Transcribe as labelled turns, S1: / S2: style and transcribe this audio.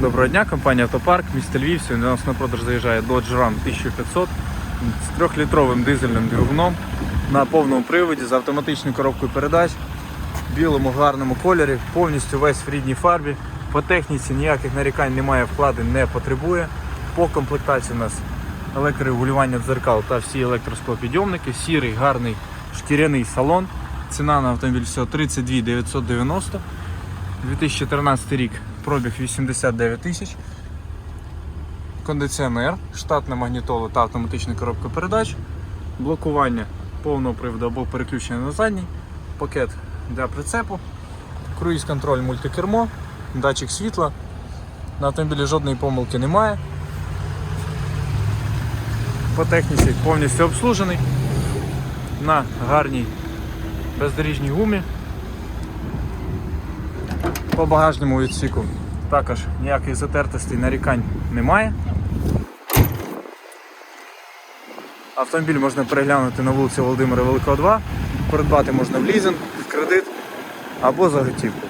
S1: Доброго дня, компанія Автопарк, місто Львів. Сьогодні до нас на продаж заїжджає Dodge Ram 1500 з 3-літровим дизельним двигуном на повному приводі з автоматичною коробкою передач в білому гарному кольорі, повністю весь в рідній фарбі. По техніці ніяких нарікань немає, вкладень не потребує. По комплектації у нас електрорегулювання дзеркал та всі електросклопідйомники, сірий гарний шкіряний салон. Ціна на автомобіль всього 32 990. 2014 рік пробіг 89 тисяч. Кондиціонер, штатна магнітола та автоматична коробка передач, блокування повного приводу або переключення на задній, пакет для прицепу, круїз контроль мультикермо, датчик світла. На автомобілі жодної помилки немає. По техніці повністю обслужений на гарній бездоріжній гумі. По багажному відсіку також ніяких затертостей нарікань немає. Автомобіль можна переглянути на вулиці Володимира Великого 2. Придбати можна в лізинг, в кредит або за готівку.